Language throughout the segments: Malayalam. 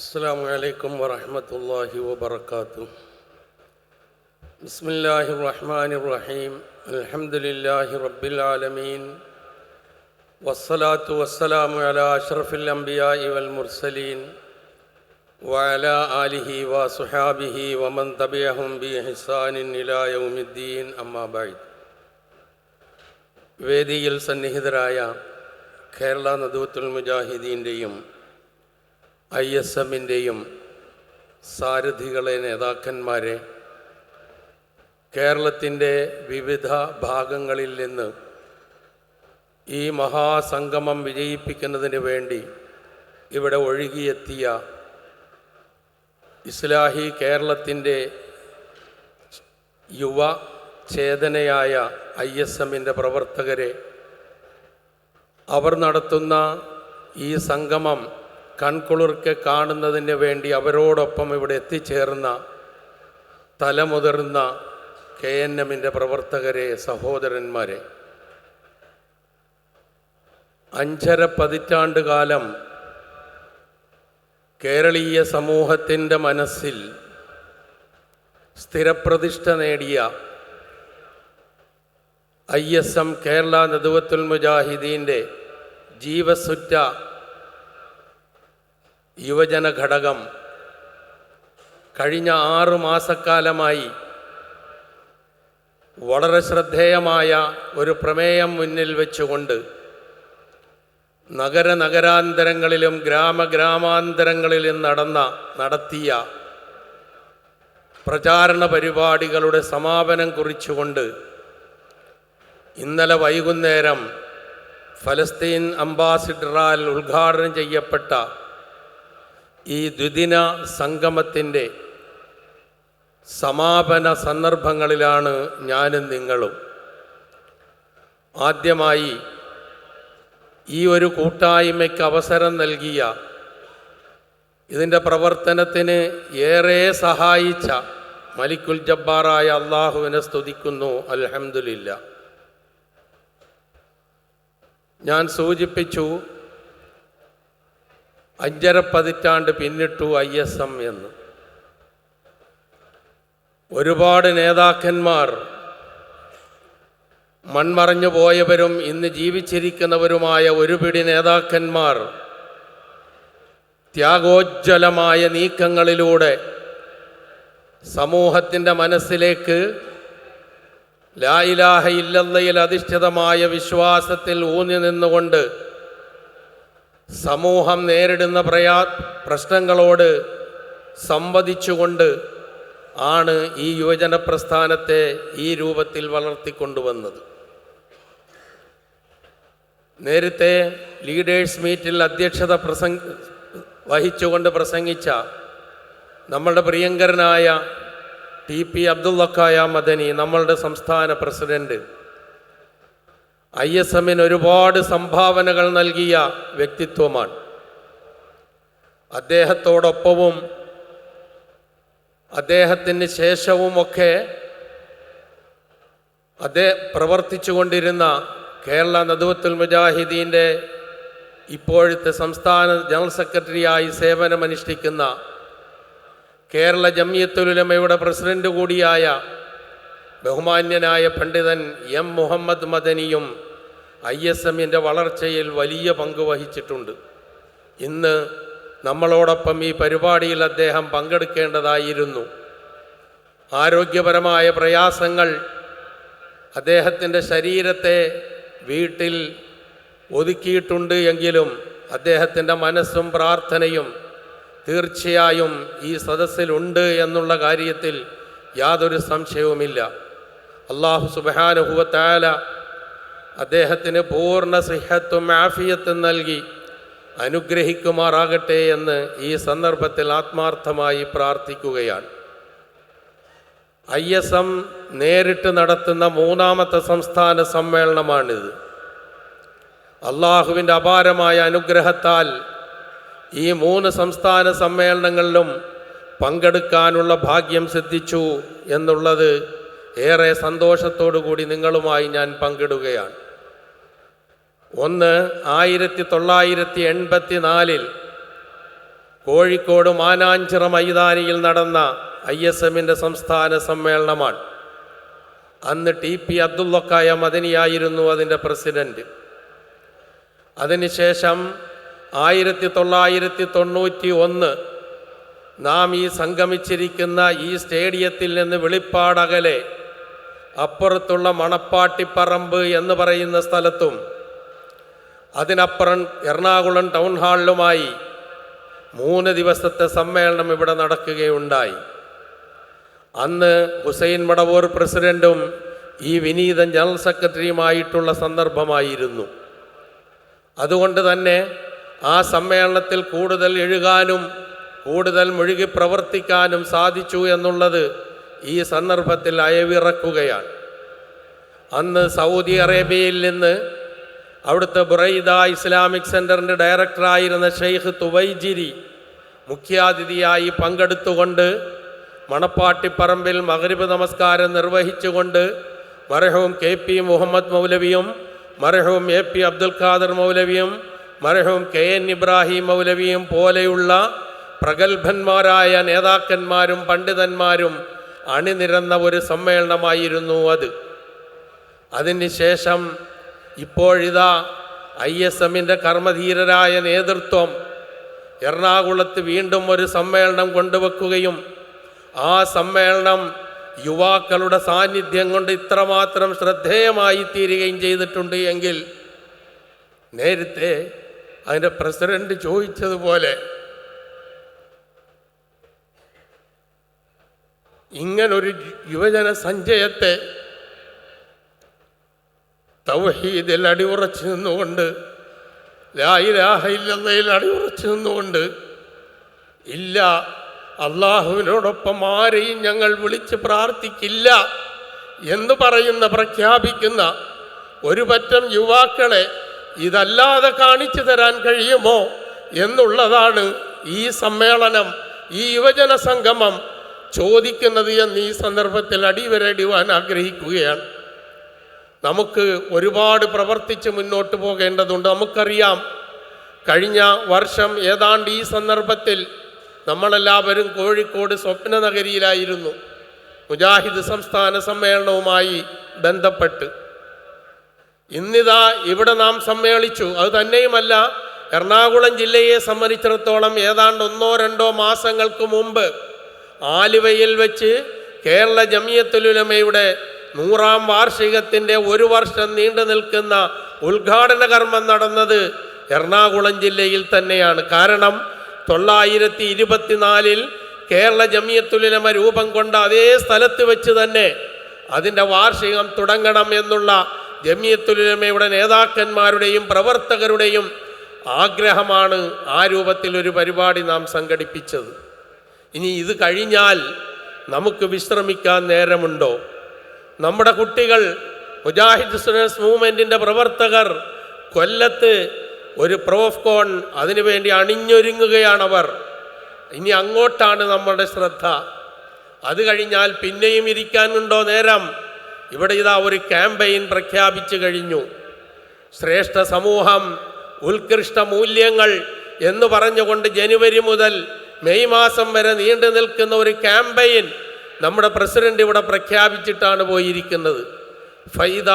السلام عليكم ورحمة الله وبركاته بسم الله الرحمن الرحيم الحمد لله رب العالمين والصلاة والسلام على أشرف الأنبياء والمرسلين وعلى آله وصحابه ومن تبعهم بإحسان إلى يوم الدين أما بعد വേദിയിൽ സന്നിഹിതരായ കേരള നദുവത്തുൽ മുജാഹിദീൻ്റെയും ഐ എസ് എമ്മിന്റെയും സാരഥികളെ നേതാക്കന്മാരെ കേരളത്തിന്റെ വിവിധ ഭാഗങ്ങളിൽ നിന്ന് ഈ മഹാസംഗമം വിജയിപ്പിക്കുന്നതിന് വേണ്ടി ഇവിടെ ഒഴുകിയെത്തിയ ഇസ്ലാഹി കേരളത്തിന്റെ യുവ ചേതനയായ ഐ എസ് എമ്മിന്റെ പ്രവർത്തകരെ അവർ നടത്തുന്ന ഈ സംഗമം കൺകുളിർക്കെ കാണുന്നതിന് വേണ്ടി അവരോടൊപ്പം ഇവിടെ എത്തിച്ചേർന്ന തലമുതിർന്ന കെ എൻ എമ്മിന്റെ പ്രവർത്തകരെ സഹോദരന്മാരെ അഞ്ചര പതിറ്റാണ്ട് കാലം കേരളീയ സമൂഹത്തിന്റെ മനസ്സിൽ സ്ഥിരപ്രതിഷ്ഠ നേടിയ I S M Kerala Nadvathul മുജാഹിദീന്റെ ജീവസുറ്റ യുവജന ഘടകം കഴിഞ്ഞ ആറു മാസക്കാലമായി വളരെ ശ്രദ്ധേയമായ ഒരു പ്രമേയം മുന്നിൽ വെച്ചുകൊണ്ട് നഗര നഗരാന്തരങ്ങളിലും ഗ്രാമഗ്രാമാന്തരങ്ങളിലും നടന്ന നടത്തിയ പ്രചാരണ പരിപാടികളുടെ സമാപനം കുറിച്ചുകൊണ്ട് ഇന്നലെ വൈകുന്നേരം ഫലസ്തീൻ അംബാസിഡറാൽ ഉദ്ഘാടനം ചെയ്യപ്പെട്ട ഈ ദ്വിദിന സംഗമത്തിന്റെ സമാപന സന്ദർഭങ്ങളിലാണ് ഞാനും നിങ്ങളും ആദ്യമായി ഈ ഒരു കൂട്ടായ്മയ്ക്ക് അവസരം നൽകിയ ഇതിന്റെ പ്രവർത്തനത്തിന് ഏറെ സഹായിച്ച മലിക്കുൽ ജബ്ബാറായ അള്ളാഹുവിനെ സ്തുതിക്കുന്നു അലഹമുല്ല ഞാൻ സൂചിപ്പിച്ചു അഞ്ചര പതിറ്റാണ്ട് പിന്നിട്ടു ഐ എസ് എം എന്ന്. ഒരുപാട് നേതാക്കന്മാർ മൺമറഞ്ഞു പോയവരും ഇന്ന് ജീവിച്ചിരിക്കുന്നവരുമായ ഒരു പിടി നേതാക്കന്മാർ ത്യാഗോജ്വലമായ നീക്കങ്ങളിലൂടെ സമൂഹത്തിന്റെ മനസ്സിലേക്ക് ലായിലാഹ ഇല്ലല്ലയിൽ അധിഷ്ഠിതമായ വിശ്വാസത്തിൽ ഊന്നി നിന്നുകൊണ്ട് സമൂഹം നേരിടുന്ന പ്രയാ പ്രശ്നങ്ങളോട് സംവദിച്ചുകൊണ്ട് ആണ് ഈ യുവജന പ്രസ്ഥാനത്തെ ഈ രൂപത്തിൽ വളർത്തിക്കൊണ്ടുവന്നത്. നേരത്തെ ലീഡേഴ്സ് മീറ്റിൽ അധ്യക്ഷത പ്രസംഗ വഹിച്ചുകൊണ്ട് പ്രസംഗിച്ച നമ്മളുടെ പ്രിയങ്കരനായ ടി പി അബ്ദുള്ളക്കായ മദനി നമ്മളുടെ സംസ്ഥാന പ്രസിഡന്റ് ഐ എസ് എമ്മിന് ഒരുപാട് സംഭാവനകൾ നൽകിയ വ്യക്തിത്വമാണ്. അദ്ദേഹത്തോടൊപ്പവും അദ്ദേഹത്തിന് ശേഷവുമൊക്കെ അതേ പ്രവർത്തിച്ചു കൊണ്ടിരുന്ന കേരള നദുവത്തുൽ മുജാഹിദീന്റെ ഇപ്പോഴത്തെ സംസ്ഥാന ജനറൽ സെക്രട്ടറിയായി സേവനമനുഷ്ഠിക്കുന്ന കേരള ജമിയത്തുലുലമയുടെ പ്രസിഡന്റ് കൂടിയായ ബഹുമാന്യനായ പണ്ഡിതൻ എം മുഹമ്മദ് മദനിയും ഐ എസ് എമ്മിന്റെ വളർച്ചയിൽ വലിയ പങ്ക് വഹിച്ചിട്ടുണ്ട്. ഇന്ന് നമ്മളോടൊപ്പം ഈ പരിപാടിയിൽ അദ്ദേഹം പങ്കെടുക്കേണ്ടതായിരുന്നു. ആരോഗ്യപരമായ പ്രയാസങ്ങൾ അദ്ദേഹത്തിന്റെ ശരീരത്തെ വീട്ടിൽ ഒതുക്കിയിട്ടുണ്ട് എങ്കിലും അദ്ദേഹത്തിന്റെ മനസ്സും പ്രാർത്ഥനയും തീർച്ചയായും ഈ സദസ്സിലുണ്ട് എന്നുള്ള കാര്യത്തിൽ യാതൊരു സംശയവുമില്ല. അള്ളാഹു സുബാനുഭവത്താല അദ്ദേഹത്തിന് പൂർണ സിഹത്തും ആഫിയത്തും നൽകി അനുഗ്രഹിക്കുമാറാകട്ടെ എന്ന് ഈ സന്ദർഭത്തിൽ ആത്മാർത്ഥമായി പ്രാർത്ഥിക്കുകയാണ്. ഐ എസ് എം നേരിട്ട് നടത്തുന്ന മൂന്നാമത്തെ സംസ്ഥാന സമ്മേളനമാണിത്. അള്ളാഹുവിന്റെ അപാരമായ അനുഗ്രഹത്താൽ ഈ മൂന്ന് സംസ്ഥാന സമ്മേളനങ്ങളിലും പങ്കെടുക്കാനുള്ള ഭാഗ്യം സിദ്ധിച്ചു എന്നുള്ളത് ഏറെ സന്തോഷത്തോടു കൂടി നിങ്ങളുമായി ഞാൻ പങ്കിടുകയാണ്. ഒന്ന് ആയിരത്തി തൊള്ളായിരത്തി എൺപത്തി നാലിൽ കോഴിക്കോട് മാനാഞ്ചിറ മൈതാനിയിൽ നടന്ന ഐ എസ് എമ്മിന്റെ സംസ്ഥാന സമ്മേളനമാണ്. അന്ന് ടി പി അബ്ദുള്ളക്കായ മദനിയായിരുന്നു അതിന്റെ പ്രസിഡന്റ്. അതിനുശേഷം ആയിരത്തി തൊള്ളായിരത്തി തൊണ്ണൂറ്റി ഒന്ന് നാം ഈ സംഗമിച്ചിരിക്കുന്ന ഈ സ്റ്റേഡിയത്തിൽ നിന്ന് വെളിപ്പാടകലെ അപ്പുറത്തുള്ള മണപ്പാട്ടിപ്പറമ്പ് എന്ന് പറയുന്ന സ്ഥലത്തും അതിനപ്പുറം എറണാകുളം ടൗൺ ഹാളിലുമായി മൂന്ന് ദിവസത്തെ സമ്മേളനം ഇവിടെ നടക്കുകയുണ്ടായി. അന്ന് ഹുസൈൻ മടവൂർ പ്രസിഡന്റും ഈ വിനീതൻ ജനറൽ സെക്രട്ടറിയുമായിട്ടുള്ള സന്ദർഭമായിരുന്നു. അതുകൊണ്ട് തന്നെ ആ സമ്മേളനത്തിൽ കൂടുതൽ എഴുകാനും കൂടുതൽ മുഴുകി പ്രവർത്തിക്കാനും സാധിച്ചു എന്നുള്ളത് ഈ സന്ദർഭത്തിൽ അയവിറക്കുകയാണ്. അന്ന് സൗദി അറേബ്യയിൽ നിന്ന് അവിടുത്തെ ബുറൈദ ഇസ്ലാമിക് സെന്ററിന്റെ ഡയറക്ടറായിരുന്ന ഷെയ്ഖ് തുവൈജിരി മുഖ്യാതിഥിയായി പങ്കെടുത്തുകൊണ്ട് മണപ്പാട്ടിപ്പറമ്പിൽ മകരിബ് നമസ്കാരം നിർവഹിച്ചുകൊണ്ട് മരഹവും കെ പി മുഹമ്മദ് മൗലവിയും മരഹവും എ പി അബ്ദുൽ ഖാദർ മൗലവിയും മരഹവും കെ എൻ ഇബ്രാഹിം മൗലവിയും പോലെയുള്ള പ്രഗത്ഭന്മാരായ നേതാക്കന്മാരും പണ്ഡിതന്മാരും അണിനിരന്ന ഒരു സമ്മേളനമായിരുന്നു അത്. അതിനുശേഷം ഇപ്പോഴിതാ ഐ എസ് എമ്മിന്റെ കർമ്മധീരരായ നേതൃത്വം എറണാകുളത്ത് വീണ്ടും ഒരു സമ്മേളനം കൊണ്ടുവെക്കുകയും ആ സമ്മേളനം യുവാക്കളുടെ സാന്നിധ്യം കൊണ്ട് ഇത്രമാത്രം ശ്രദ്ധേയമായി തീരുകയും ചെയ്തിട്ടുണ്ട് എങ്കിൽ നേരത്തെ അതിന്റെ പ്രസിഡന്റ് ചോദിച്ചതുപോലെ ഇങ്ങനൊരു യുവജന സഞ്ചയത്തെ തൗഹീദിൽ അടിയുറച്ചു നിന്നുകൊണ്ട് ലായിലാഹ ഇല്ലയിൽ അടിയുറച്ചു നിന്നുകൊണ്ട് ഇല്ല അള്ളാഹുവിനോടൊപ്പം ആരെയും ഞങ്ങൾ വിളിച്ച് പ്രാർത്ഥിക്കില്ല എന്ന് പറയുന്ന പ്രഖ്യാപിക്കുന്ന ഒരു പറ്റം യുവാക്കളെ ഇതല്ലാതെ കാണിച്ചു തരാൻ കഴിയുമോ എന്നുള്ളതാണ് ഈ സമ്മേളനം ഈ യുവജന സംഗമം. ചോദിക്കുന്നത് എന്ന് ഈ സന്ദർഭത്തിൽ അടിവരടിവാൻ ആഗ്രഹിക്കുകയാണ്. നമുക്ക് ഒരുപാട് പ്രവർത്തിച്ച് മുന്നോട്ട് പോകേണ്ടതുണ്ട്. നമുക്കറിയാം കഴിഞ്ഞ വർഷം ഏതാണ്ട് ഈ സന്ദർഭത്തിൽ നമ്മളെല്ലാവരും കോഴിക്കോട് സ്വപ്ന നഗരിയിലായിരുന്നു. മുജാഹിദ് സംസ്ഥാന സമ്മേളനവുമായി ബന്ധപ്പെട്ട്. ഇന്നിതാ ഇവിടെ നാം സമ്മേളിച്ചു. അത് തന്നെയുമല്ല എറണാകുളം ജില്ലയെ സംബന്ധിച്ചിടത്തോളം ഏതാണ്ട് ഒന്നോ രണ്ടോ മാസങ്ങൾക്ക് മുമ്പ് ആലുവയിൽ വെച്ച് കേരള ജമിയത്തുലുലമയുടെ നൂറാം വാർഷികത്തിന്റെ ഒരു വർഷം നീണ്ടു നിൽക്കുന്ന ഉദ്ഘാടന കർമ്മം നടന്നത് എറണാകുളം ജില്ലയിൽ തന്നെയാണ്. കാരണം തൊള്ളായിരത്തി ഇരുപത്തിനാലിൽ കേരള ജമിയത്തുലുലമ രൂപം കൊണ്ട അതേ സ്ഥലത്ത് വെച്ച് തന്നെ അതിന്റെ വാർഷികം തുടങ്ങണം എന്നുള്ള ജമിയത്തുലുലമയുടെ നേതാക്കന്മാരുടെയും പ്രവർത്തകരുടെയും ആഗ്രഹമാണ് ആ രൂപത്തിൽ ഒരു പരിപാടി നാം സംഘടിപ്പിച്ചത്. ഇനി ഇത് കഴിഞ്ഞാൽ നമുക്ക് വിശ്രമിക്കാൻ നേരമുണ്ടോ? നമ്മുടെ കുട്ടികൾ മുജാഹിദ് സ്റ്റുഡൻസ് മൂവ്മെന്റിന്റെ പ്രവർത്തകർ കൊല്ലത്ത് ഒരു പ്രോഫ്കോൺ അതിനുവേണ്ടി അണിഞ്ഞൊരുങ്ങുകയാണവർ. ഇനി അങ്ങോട്ടാണ് നമ്മുടെ ശ്രദ്ധ. അത് കഴിഞ്ഞാൽ പിന്നെയും ഇരിക്കാനുണ്ടോ നേരം? ഇവിടെ ഇതാ ഒരു ക്യാമ്പയിൻ പ്രഖ്യാപിച്ചു കഴിഞ്ഞു. ശ്രേഷ്ഠ സമൂഹം ഉത്കൃഷ്ട മൂല്യങ്ങൾ എന്ന് പറഞ്ഞുകൊണ്ട് ജനുവരി മുതൽ മെയ് മാസം വരെ നീണ്ടു നിൽക്കുന്ന ഒരു ക്യാമ്പയിൻ നമ്മുടെ പ്രസിഡന്റ് ഇവിടെ പ്രഖ്യാപിച്ചിട്ടാണ് പോയിരിക്കുന്നത്. ഫൈദ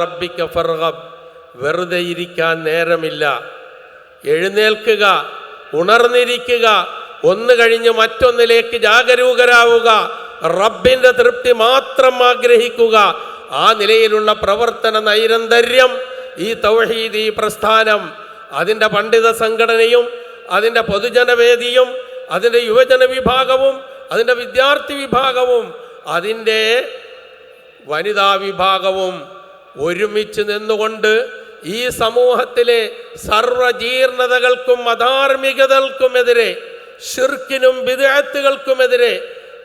റബ്ബിക്ക ഫർഹബ് വെറുതെ ഇരിക്കാൻ നേരമില്ല. എഴുന്നേൽക്കുക ഉണർന്നിരിക്കുക ഒന്ന് കഴിഞ്ഞ് മറ്റൊന്നിലേക്ക് ജാഗരൂകരാവുക റബ്ബിന്റെ തൃപ്തി മാത്രം ആഗ്രഹിക്കുക. ആ നിലയിലുള്ള പ്രവർത്തന നൈരന്തര്യം ഈ തൗഹീദ് ഈ പ്രസ്ഥാനം അതിന്റെ പണ്ഡിത സംഘടനയും അതിന്റെ പൊതുജനവേദിയും അതിന്റെ യുവജന വിഭാഗവും അതിന്റെ വിദ്യാർത്ഥി വിഭാഗവും അതിന്റെ വനിതാ വിഭാഗവും ഒരുമിച്ച് നിന്നുകൊണ്ട് ഈ സമൂഹത്തിലെ സർവജീർണതകൾക്കും അധാർമികതകൾക്കുമെതിരെ ഷിർക്കിനും വിദഗ്ധകൾക്കുമെതിരെ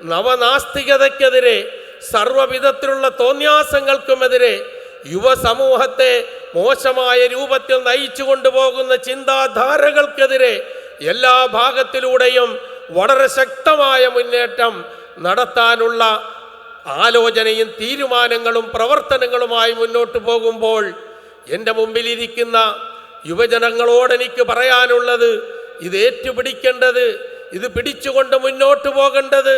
നവനാസ്തികതയ്ക്കെതിരെ സർവവിധത്തിലുള്ള തോന്യാസങ്ങൾക്കുമെതിരെ യുവസമൂഹത്തെ മോശമായ രൂപത്തിൽ നയിച്ചു കൊണ്ടുപോകുന്ന ചിന്താധാരകൾക്കെതിരെ എല്ലാ ഭാഗത്തിലൂടെയും വളരെ ശക്തമായ മുന്നേറ്റം നടത്താനുള്ള ആലോചനയും തീരുമാനങ്ങളും പ്രവർത്തനങ്ങളുമായി മുന്നോട്ട് പോകുമ്പോൾ എന്റെ മുമ്പിലിരിക്കുന്ന യുവജനങ്ങളോട് എനിക്ക് പറയാനുള്ളത് ഇത് ഏറ്റുപിടിക്കേണ്ടത് ഇത് പിടിച്ചുകൊണ്ട് മുന്നോട്ട് പോകേണ്ടത്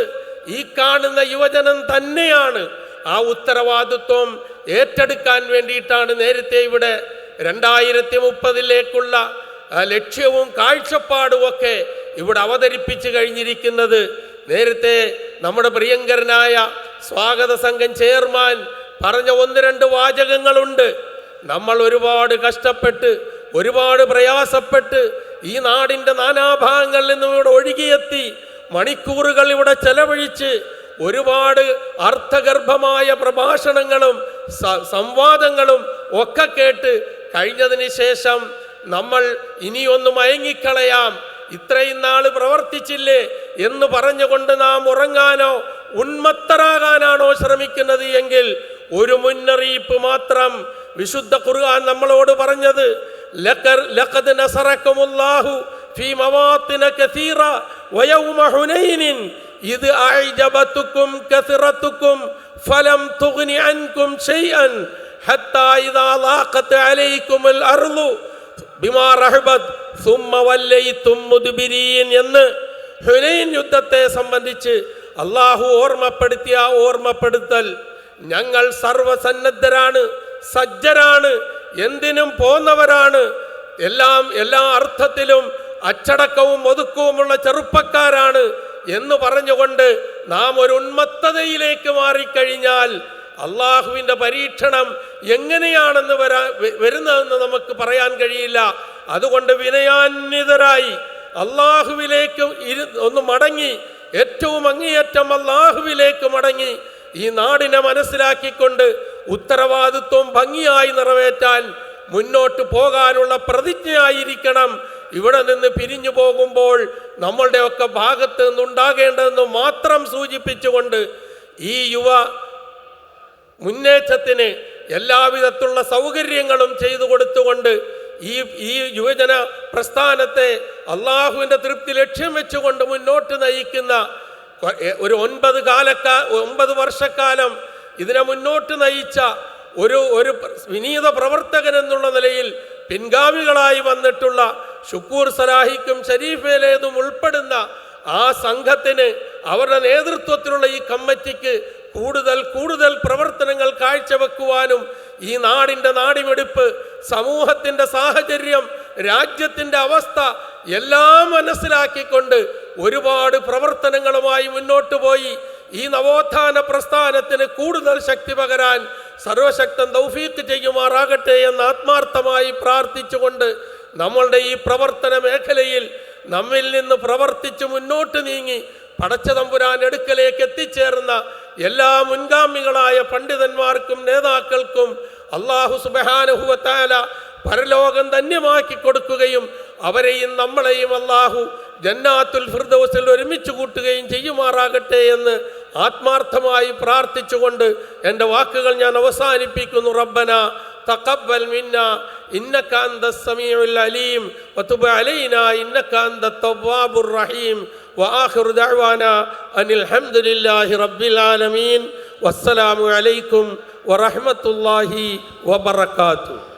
ഈ കാണുന്ന യുവജനം തന്നെയാണ്. ആ ഉത്തരവാദിത്വം ഏറ്റെടുക്കാൻ വേണ്ടിയിട്ടാണ് നേരത്തെ ഇവിടെ രണ്ടായിരത്തി മുപ്പതിലേക്കുള്ള ലക്ഷ്യവും കാഴ്ചപ്പാടുമൊക്കെ ഇവിടെ അവതരിപ്പിച്ചു കഴിഞ്ഞിരിക്കുന്നത്. നേരത്തെ നമ്മുടെ പ്രിയങ്കരനായ സ്വാഗത സംഘം ചെയർമാൻ പറഞ്ഞ ഒന്ന് രണ്ട് വാചകങ്ങളുണ്ട്. നമ്മൾ ഒരുപാട് കഷ്ടപ്പെട്ട് ഒരുപാട് പ്രയാസപ്പെട്ട് ഈ നാടിന്റെ നാനാഭാഗങ്ങളിൽ നിന്നും ഇവിടെ ഒഴുകിയെത്തി മണിക്കൂറുകൾ ഇവിടെ ചെലവഴിച്ച് ഒരുപാട് അർത്ഥഗർഭമായ പ്രഭാഷണങ്ങളും സംവാദങ്ങളും ഒക്കെ കേട്ട് കഴിഞ്ഞതിന് ശേഷം നമ്മൾ ഇനിയൊന്ന് മയങ്ങിക്കളയാം. ഇത്രയും നാൾ പ്രവർത്തിച്ചില്ലേ എന്ന് പറഞ്ഞുകൊണ്ട് നാം ഉറങ്ങാനോ ഉന്മത്തരാകാനാണോ ശ്രമിക്കുന്നത് എങ്കിൽ ഒരു മുന്നറിയിപ്പ് മാത്രം വിശുദ്ധ ഖുർആൻ നമ്മളോട് പറഞ്ഞത്. ലക്കർ ലഖദ് ഫീ കസീറ ഹുനൈനിൻ ഇത് അഅജബതുക്കും കസറത്തുക്കും ഫലം തുഗ്നി അൻകും ഷൈഅൻ ഹത്താ ഇദാ ലാഖത് അലൈക്കുമുൽ അർളു ബിമാ റഹബത് സുമ്മ വല്ലൈതും മുദ്ബിരീൻ എന്ന് ഹുനൈൻ യുദ്ധത്തെ സംബന്ധിച്ച് അള്ളാഹു ഓർമ്മപ്പെടുത്തിയ ഓർമ്മപ്പെടുത്തൽ ഞങ്ങൾ സർവസന്നദ്ധരാണ് സജ്ജരാണ് എന്തിനും പോന്നവരാണ് എല്ലാം എല്ലാ അർത്ഥത്തിലും അച്ചടക്കവും ഒതുക്കവുമുള്ള ചെറുപ്പക്കാരാണ് എന്ന് പറഞ്ഞുകൊണ്ട് നാം ഒരു ഉന്മത്തതയിലേക്ക് മാറിക്കഴിഞ്ഞാൽ അള്ളാഹുവിന്റെ പരീക്ഷണം എങ്ങനെയാണെന്ന് വരാ വരുന്നതെന്ന് നമുക്ക് പറയാൻ കഴിയില്ല. അതുകൊണ്ട് വിനയാന്വിതരായി അള്ളാഹുവിലേക്ക് ഇരു ഒന്ന് മടങ്ങി ഏറ്റവും അങ്ങേയറ്റം അള്ളാഹുവിലേക്ക് മടങ്ങി ഈ നാടിനെ മനസ്സിലാക്കിക്കൊണ്ട് ഉത്തരവാദിത്വം ഭംഗിയായി നിറവേറ്റാൻ മുന്നോട്ട് പോകാനുള്ള പ്രതിജ്ഞയായിരിക്കണം ഇവിടെ നിന്ന് പിരിഞ്ഞു പോകുമ്പോൾ നമ്മളുടെയൊക്കെ ഭാഗത്ത് നിന്നുണ്ടാകേണ്ടതെന്ന് മാത്രം സൂചിപ്പിച്ചുകൊണ്ട് ഈ യുവ മുന്നേറ്റത്തിന് എല്ലാവിധത്തുള്ള സൗകര്യങ്ങളും ചെയ്തു കൊടുത്തുകൊണ്ട് ഈ ഈ യുവജന പ്രസ്ഥാനത്തെ അള്ളാഹുവിന്റെ തൃപ്തി ലക്ഷ്യം വെച്ചുകൊണ്ട് മുന്നോട്ട് നയിക്കുന്ന ഒരു ഒൻപത് കാലക്കാ ഒമ്പത് വർഷക്കാലം ഇതിനെ മുന്നോട്ട് നയിച്ച ഒരു ഒരു വിനീത പ്രവർത്തകൻ എന്നുള്ള നിലയിൽ പിൻഗാമികളായി വന്നിട്ടുള്ള ഷുക്കൂർ സലാഹിക്കും ഷരീഫേലേതും ഉൾപ്പെടുന്ന ആ സംഘത്തിന് അവരുടെ നേതൃത്വത്തിലുള്ള ഈ കമ്മിറ്റിക്ക് കൂടുതൽ കൂടുതൽ പ്രവർത്തനങ്ങൾ കാഴ്ചവെക്കുവാനും ഈ നാടിന്റെ നാടിമെടുപ്പ് സമൂഹത്തിന്റെ സാഹചര്യം രാജ്യത്തിന്റെ അവസ്ഥ എല്ലാം മനസ്സിലാക്കിക്കൊണ്ട് ഒരുപാട് പ്രവർത്തനങ്ങളുമായി മുന്നോട്ട് പോയി. ഈ നവോത്ഥാന പ്രസ്ഥാനത്തിന് കൂടുതൽ ശക്തി പകരാൻ സർവശക്തൻ ദൗഫീക്ക് ചെയ്യുമാറാകട്ടെ എന്ന് ആത്മാർത്ഥമായി പ്രാർത്ഥിച്ചുകൊണ്ട് നമ്മളുടെ ഈ പ്രവർത്തന മേഖലയിൽ നമ്മിൽ നിന്ന് പ്രവർത്തിച്ച് മുന്നോട്ട് നീങ്ങി പടച്ച തമ്പുരാൻ അടുക്കലേക്ക് എത്തിച്ചേർന്ന എല്ലാ മുൻഗാമികളായ പണ്ഡിതന്മാർക്കും നേതാക്കൾക്കും അള്ളാഹു സുബഹാനുഹുവത്താല പരലോകം ധന്യമാക്കി കൊടുക്കുകയും അവരെയും നമ്മളെയും അള്ളാഹു ജന്നാത്തുൽ ഫിർദോസിൽ ഒരുമിച്ച് കൂട്ടുകയും ചെയ്യുമാറാകട്ടെ എന്ന് ആത്മാർത്ഥമായി പ്രാർത്ഥിച്ചുകൊണ്ട് എന്റെ വാക്കുകൾ ഞാൻ അവസാനിപ്പിക്കുന്നു. റബ്ബന തക്കബൽ മിന്ന إنك أنت السميع العليم وتب علينا إنك أنت التواب الرحيم وآخر دعوانا أن الحمد لله رب العالمين والسلام عليكم ورحمة الله وبركاته